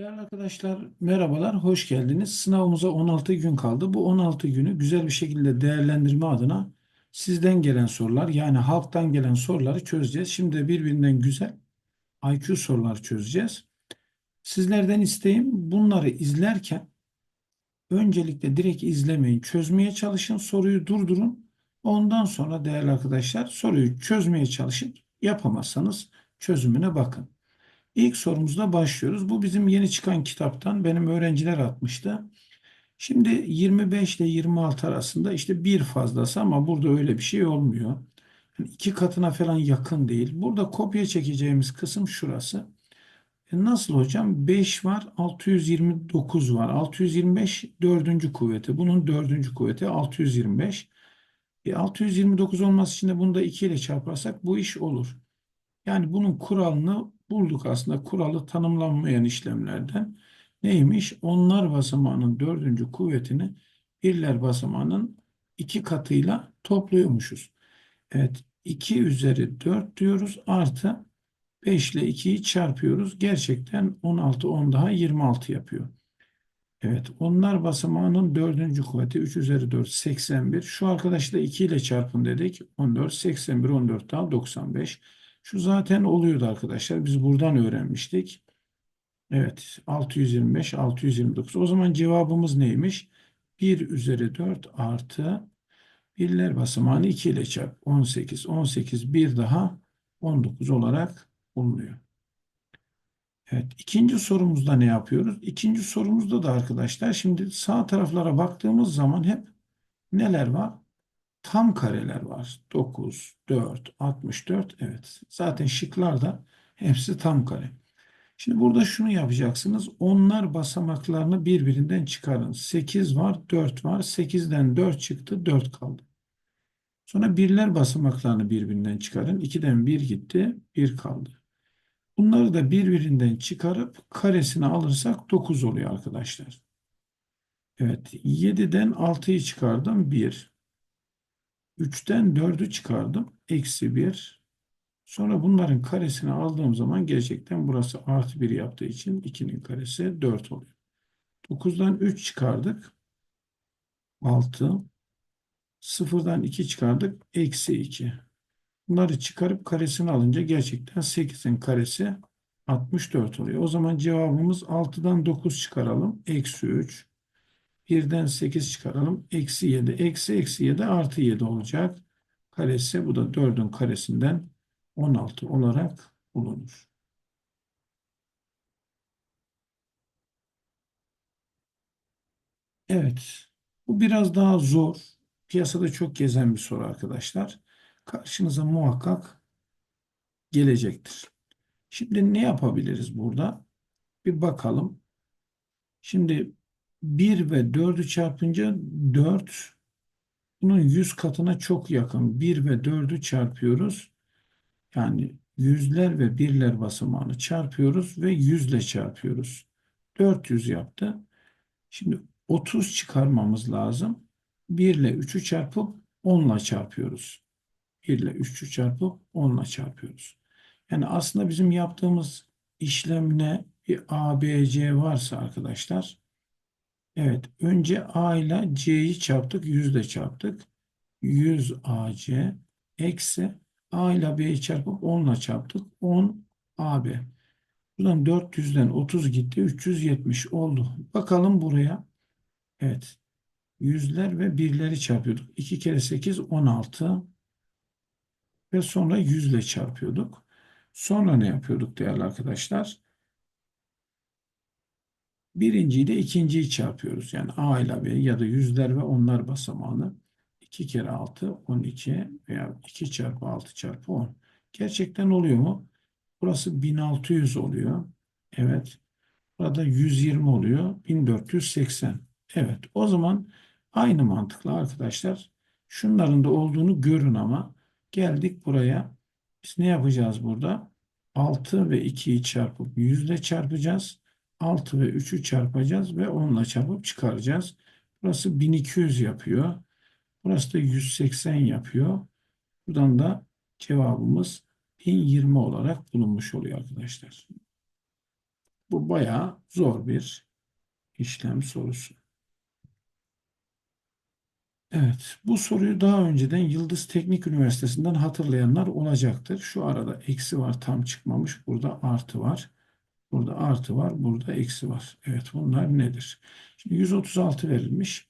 Değerli arkadaşlar merhabalar, hoş geldiniz. Sınavımıza 16 gün kaldı. Bu 16 günü güzel bir şekilde değerlendirme adına sizden gelen sorular yani halktan gelen soruları çözeceğiz. Şimdi de birbirinden güzel IQ sorular çözeceğiz. Sizlerden isteğim bunları izlerken öncelikle direkt izlemeyin, çözmeye çalışın, soruyu durdurun. Ondan sonra değerli arkadaşlar soruyu çözmeye çalışın. Yapamazsanız çözümüne bakın. İlk sorumuzla başlıyoruz. Bu bizim yeni çıkan kitaptan benim öğrenciler atmıştı. Şimdi 25 ile 26 arasında işte bir fazlası ama burada öyle bir şey olmuyor. Yani iki katına falan yakın değil. Burada kopya çekeceğimiz kısım şurası. E nasıl hocam? 5 var, 629 var. 625 dördüncü kuvveti. Bunun dördüncü kuvveti 625. E 629 olması için de bunu da 2 ile çarparsak bu iş olur. Yani bunun kuralını bulduk aslında. Kuralı tanımlanmayan işlemlerden. Neymiş? Onlar basamağının dördüncü kuvvetini birler basamağının iki katıyla topluyormuşuz. Evet 2 üzeri 4 diyoruz artı 5 ile 2'yi çarpıyoruz. Gerçekten 16 10 daha 26 yapıyor. Evet onlar basamağının dördüncü kuvveti 3 üzeri 4 81. Şu arkadaşla 2 ile çarpın dedik. 14 81 14 daha 95. Şu zaten oluyordu arkadaşlar. Biz buradan öğrenmiştik. Evet 625 629. O zaman cevabımız neymiş? 1 üzeri 4 artı birler basamağını 2 ile çarp. 18 18 bir daha 19 olarak bulunuyor. Evet ikinci sorumuzda ne yapıyoruz? İkinci sorumuzda da arkadaşlar şimdi sağ taraflara baktığımız zaman hep neler var? Tam kareler var. 9, 4, 64. Evet. Zaten şıklarda hepsi tam kare. Şimdi burada şunu yapacaksınız. Onlar basamaklarını birbirinden çıkarın. 8 var, 4 var. 8'den 4 çıktı, 4 kaldı. Sonra birler basamaklarını birbirinden çıkarın. 2'den 1 gitti, 1 kaldı. Bunları da birbirinden çıkarıp karesini alırsak 9 oluyor arkadaşlar. Evet, 7'den 6'yı çıkardım, 1. 3'ten 4'ü çıkardım. Eksi 1. Sonra bunların karesini aldığım zaman gerçekten burası artı 1 yaptığı için 2'nin karesi 4 oluyor. 9'dan 3 çıkardık. 6. 0'dan 2 çıkardık. Eksi 2. Bunları çıkarıp karesini alınca gerçekten 8'in karesi 64 oluyor. O zaman cevabımız 6'dan 9 çıkaralım. Eksi 3. 1'den 8 çıkaralım. Eksi 7. Eksi eksi 7 artı 7 olacak. Karesi bu da 4'ün karesinden 16 olarak bulunur. Evet. Bu biraz daha zor. Piyasada çok gezen bir soru arkadaşlar. Karşınıza muhakkak gelecektir. Şimdi ne yapabiliriz burada? Bir bakalım. Şimdi 1 ve 4'ü çarpınca 4 bunun 100 katına çok yakın. 1 ve 4'ü çarpıyoruz. Yani yüzler ve birler basamağını çarpıyoruz ve 100 ile çarpıyoruz. 400 yaptı. Şimdi 30 çıkarmamız lazım. 1 ile 3'ü çarpıp 10 ile çarpıyoruz. 1 ile 3'ü çarpıp 10 ile çarpıyoruz. Yani aslında bizim yaptığımız işlem ne? Bir A, B, C varsa arkadaşlar Evet, önce A ile C'yi çarptık, 100 ile çarptık. 100 AC eksi A ile B'yi çarpıp 10 ile çarptık. 10 AB. Buradan 400'den 30 gitti, 370 oldu. Bakalım buraya. Evet, yüzler ve birleri çarpıyorduk. 2 kere 8, 16 ve sonra 100 ile çarpıyorduk. Sonra ne yapıyorduk değerli arkadaşlar? Birinci ile ikinciyi çarpıyoruz. Yani A ile B ya da yüzler ve onlar basamağını 2 kere 6 12 veya 2 çarpı 6 çarpı 10. Gerçekten oluyor mu? Burası 1600 oluyor. Evet. Burada 120 oluyor. 1480. Evet. O zaman aynı mantıkla arkadaşlar şunların da olduğunu görün ama geldik buraya. Biz ne yapacağız burada? 6 ve 2'yi çarpıp 100 ile çarpacağız. 6 ve 3'ü çarpacağız ve 10 ile çarpıp çıkaracağız. Burası 1200 yapıyor. Burası da 180 yapıyor. Buradan da cevabımız 1020 olarak bulunmuş oluyor arkadaşlar. Bu bayağı zor bir işlem sorusu. Evet, bu soruyu daha önceden Yıldız Teknik Üniversitesi'nden hatırlayanlar olacaktır. Şu arada eksi var, tam çıkmamış. Burada artı var. Burada artı var, burada eksi var. Evet, bunlar nedir? Şimdi 136 verilmiş.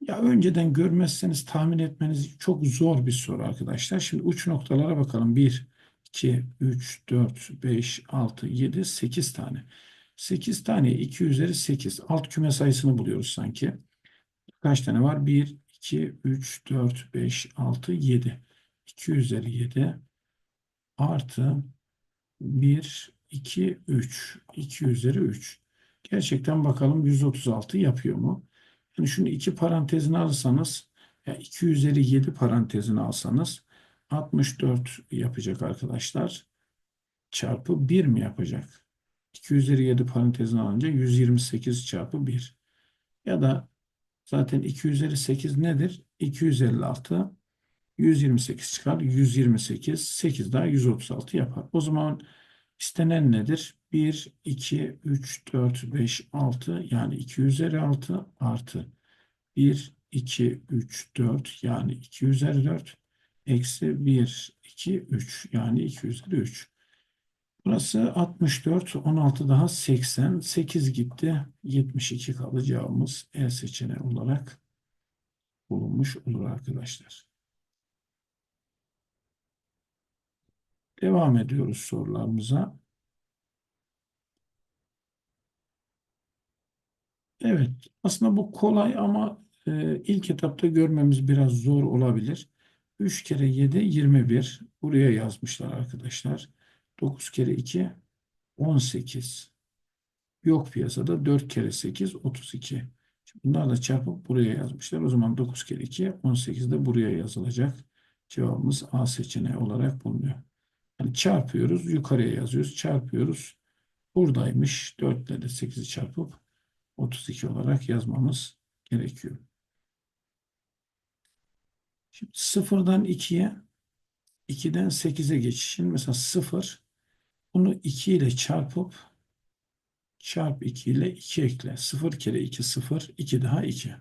Ya önceden görmezseniz tahmin etmeniz çok zor bir soru arkadaşlar. Şimdi uç noktalara bakalım. 1, 2, 3, 4, 5, 6, 7, 8 tane. 8 tane 2 üzeri 8. Alt küme sayısını buluyoruz sanki. Kaç tane var? 1, 2, 3, 4, 5, 6, 7. 2 üzeri 7 artı 1, 2, 3. 2 üzeri 3. Gerçekten bakalım 136 yapıyor mu? Yani şunu iki parantezine alırsanız ya 2 üzeri 7 parantezine alsanız 64 yapacak arkadaşlar. Çarpı 1 mi yapacak? 2 üzeri 7 parantezine alınca 128 çarpı 1. Ya da zaten 2 üzeri 8 nedir? 256 128 çıkar. 128 8 daha 136 yapar. O zaman istenen nedir? 1, 2, 3, 4, 5, 6 yani 2 üzeri 6 artı 1, 2, 3, 4 yani 2 üzeri 4 eksi 1, 2, 3 yani 2 üzeri 3. Burası 64, 16 daha 80, 8 gitti. 72 kaldı cevabımız E seçeneği olarak bulunmuş olur arkadaşlar. Devam ediyoruz sorularımıza. Evet, aslında bu kolay ama e, ilk etapta görmemiz biraz zor olabilir. 3 kere 7 21. Buraya yazmışlar arkadaşlar. 9 kere 2 18. Yok piyasada 4 kere 8 32. Şimdi bunlar da çarpıp buraya yazmışlar. O zaman 9 kere 2 18 de buraya yazılacak. Cevabımız A seçeneği olarak bulunuyor. Yani çarpıyoruz, yukarıya yazıyoruz, çarpıyoruz. Buradaymış. 4 ile de 8'i çarpıp 32 olarak yazmamız gerekiyor. Şimdi sıfırdan 2'ye 2'den 8'e geçişin mesela 0 bunu 2 ile çarpıp çarp 2 ile 2 ekle. 0 kere 2 0 2 daha 2.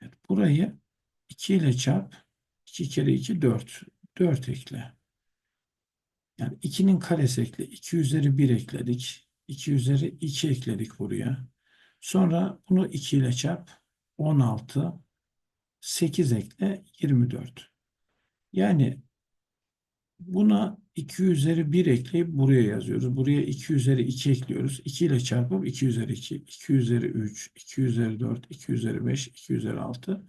Evet, burayı 2 ile çarp 2 kere 2 4 4 ekle. Yani 2'nin karesi ekle. 2 üzeri 1 ekledik. 2 üzeri 2 ekledik buraya. Sonra bunu 2 ile çarp. 16. 8 ekle 24. Yani buna 2 üzeri 1 ekleyip buraya yazıyoruz. Buraya 2 üzeri 2 ekliyoruz. 2 ile çarpıp 2 üzeri 2, 2 üzeri 3, 2 üzeri 4, 2 üzeri 5, 2 üzeri 6.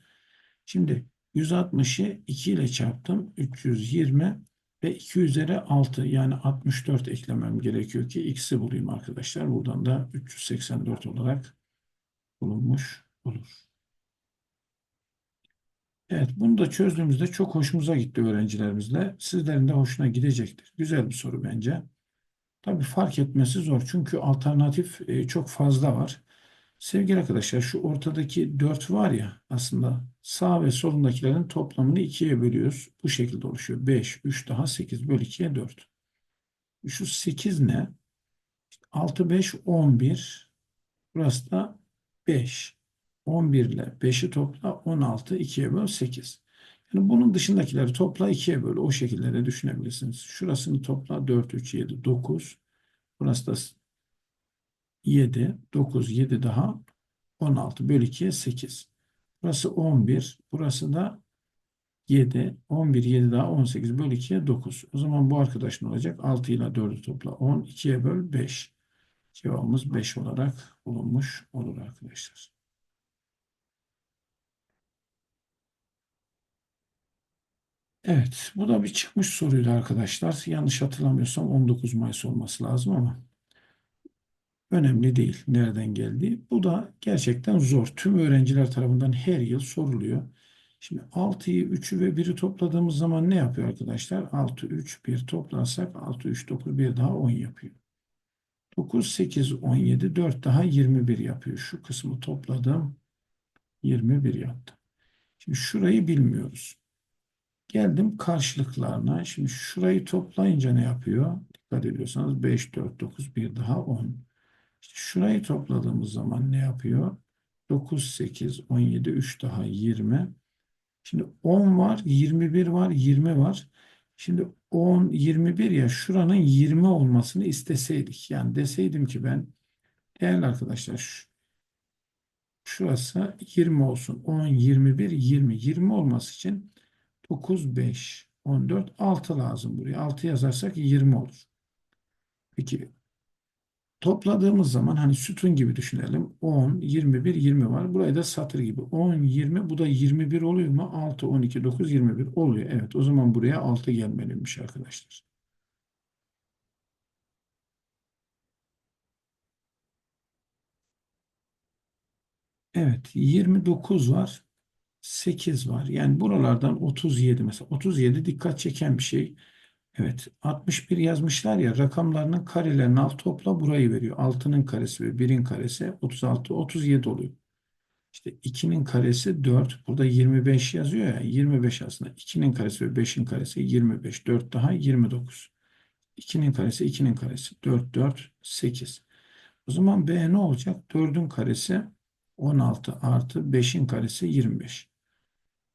Şimdi 160'ı 2 ile çarptım. 320 ve 2 üzeri 6 yani 64 eklemem gerekiyor ki x'i bulayım arkadaşlar. Buradan da 384 olarak bulunmuş olur. Evet, bunu da çözdüğümüzde çok hoşumuza gitti öğrencilerimizle. Sizlerin de hoşuna gidecektir. Güzel bir soru bence. Tabii fark etmesi zor çünkü alternatif e, çok fazla var. Sevgili arkadaşlar şu ortadaki 4 var ya aslında sağ ve solundakilerin toplamını 2'ye bölüyoruz. Bu şekilde oluşuyor. 5, 3 daha 8 bölü 2'ye 4. Şu 8 ne? 6, 5, 11. Burası da 5. 11 ile 5'i topla 16, 2'ye böl 8. Yani bunun dışındakileri topla 2'ye böl. O şekilde de düşünebilirsiniz. Şurasını topla 4, 3, 7, 9. Burası da 7, 9, 7 daha 16 bölü 2'ye 8. Burası 11, burası da 7, 11, 7 daha 18 bölü 2'ye 9. O zaman bu arkadaş ne olacak? 6 ile 4'ü topla 10, 2'ye böl 5. Cevabımız 5 olarak bulunmuş olur arkadaşlar. Evet, bu da bir çıkmış soruydu arkadaşlar. Yanlış hatırlamıyorsam 19 Mayıs olması lazım ama önemli değil nereden geldi. Bu da gerçekten zor. Tüm öğrenciler tarafından her yıl soruluyor. Şimdi 6'yı, 3'ü ve 1'i topladığımız zaman ne yapıyor arkadaşlar? 6, 3, 1 toplarsak 6, 3, 9, 1 daha 10 yapıyor. 9, 8, 17, 4 daha 21 yapıyor. Şu kısmı topladım. 21 yaptı. Şimdi şurayı bilmiyoruz. Geldim karşılıklarına. Şimdi şurayı toplayınca ne yapıyor? Dikkat ediyorsanız 5, 4, 9, 1 daha 10. Şurayı topladığımız zaman ne yapıyor? 9, 8, 17, 3 daha 20. Şimdi 10 var, 21 var, 20 var. Şimdi 10, 21 ya şuranın 20 olmasını isteseydik. Yani deseydim ki ben değerli arkadaşlar şu, şurası 20 olsun. 10, 21, 20. 20 olması için 9, 5, 14, 6 lazım buraya. 6 yazarsak 20 olur. Peki topladığımız zaman hani sütun gibi düşünelim. 10, 21, 20 var. Burayı da satır gibi. 10, 20 bu da 21 oluyor mu? 6, 12, 9, 21 oluyor. Evet o zaman buraya 6 gelmeliymiş arkadaşlar. Evet 29 var. 8 var. Yani buralardan 37 mesela. 37 dikkat çeken bir şey. Evet 61 yazmışlar ya rakamlarının karelerini al topla burayı veriyor. 6'nın karesi ve 1'in karesi 36 37 oluyor. İşte 2'nin karesi 4. Burada 25 yazıyor ya. 25 aslında 2'nin karesi ve 5'in karesi 25. 4 daha 29. 2'nin karesi 2'nin karesi 4 4 8. O zaman B ne olacak? 4'ün karesi 16 artı 5'in karesi 25.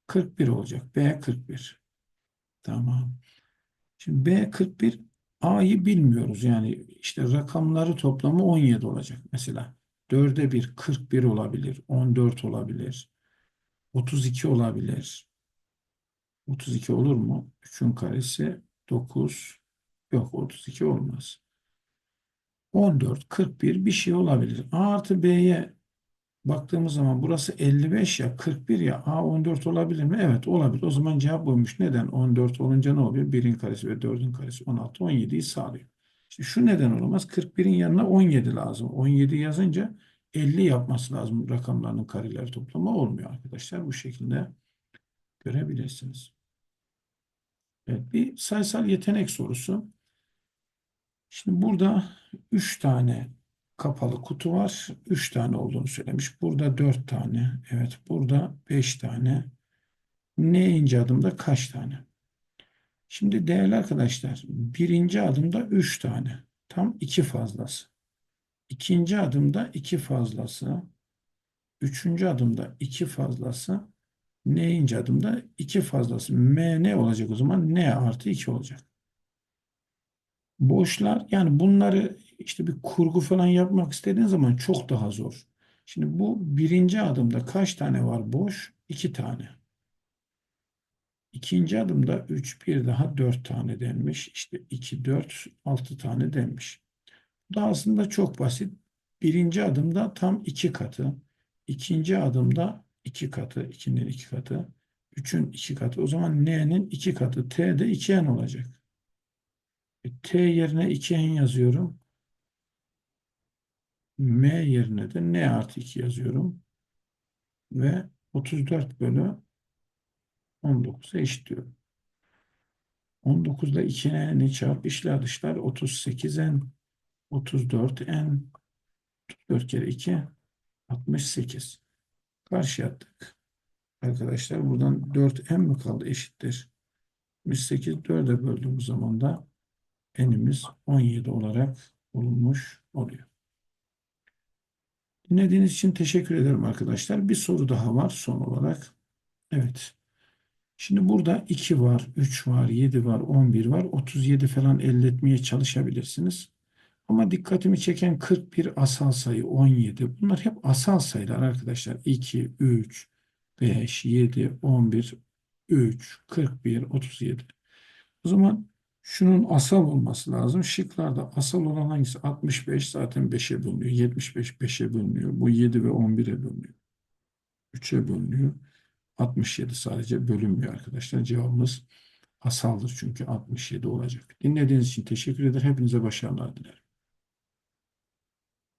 41 olacak. B 41. Tamam. Şimdi B 41 A'yı bilmiyoruz. Yani işte rakamları toplamı 17 olacak. Mesela 4'e 1 41 olabilir. 14 olabilir. 32 olabilir. 32 olur mu? 3'ün karesi 9. Yok 32 olmaz. 14, 41 bir şey olabilir. A artı B'ye baktığımız zaman burası 55 ya 41 ya A 14 olabilir mi? Evet olabilir. O zaman cevap buymuş. Neden? 14 olunca ne oluyor? 1'in karesi ve 4'ün karesi 16, 17'yi sağlıyor. İşte şu neden olamaz? 41'in yanına 17 lazım. 17 yazınca 50 yapması lazım rakamlarının kareleri toplamı olmuyor arkadaşlar. Bu şekilde görebilirsiniz. Evet, bir sayısal yetenek sorusu. Şimdi burada 3 tane kapalı kutu var. 3 tane olduğunu söylemiş. Burada 4 tane. Evet burada 5 tane. Ne ince adımda kaç tane? Şimdi değerli arkadaşlar birinci adımda 3 tane. Tam 2 fazlası. İkinci adımda 2 fazlası. Üçüncü adımda 2 fazlası. N ince adımda 2 fazlası. M ne olacak o zaman? N artı 2 olacak. Boşlar yani bunları işte bir kurgu falan yapmak istediğin zaman çok daha zor. Şimdi bu birinci adımda kaç tane var boş? 2 tane. İkinci adımda 3 bir daha 4 tane denmiş. İşte 2 4 6 tane denmiş. Bu da aslında çok basit. Birinci adımda tam 2 katı. İkinci adımda 2 katı. 2'nin 2 katı. 3'ün 2 katı. O zaman n'nin 2 katı. t de 2n olacak. E, t yerine 2n yazıyorum. M yerine de n artı 2 yazıyorum. Ve 34 bölü 19'a eşitliyorum. 19 ile 2n'ni çarp işler dışlar 38n 34n 34 kere 2 68 karşı attık. Arkadaşlar buradan 4n mi kaldı eşittir. 68 4'e böldüğümüz zaman da n'imiz 17 olarak bulunmuş oluyor. Dinlediğiniz için teşekkür ederim arkadaşlar. Bir soru daha var son olarak. Evet. Şimdi burada 2 var, 3 var, 7 var, 11 var. 37 falan elde etmeye çalışabilirsiniz. Ama dikkatimi çeken 41 asal sayı, 17. Bunlar hep asal sayılar arkadaşlar. 2, 3, 5, 7, 11, 3, 41, 37. O zaman şunun asal olması lazım. Şıklarda asal olan hangisi? 65 zaten 5'e bölünüyor. 75 5'e bölünüyor. Bu 7 ve 11'e bölünüyor. 3'e bölünüyor. 67 sadece bölünmüyor arkadaşlar. Cevabımız asaldır çünkü 67 olacak. Dinlediğiniz için teşekkür ederim. Hepinize başarılar dilerim.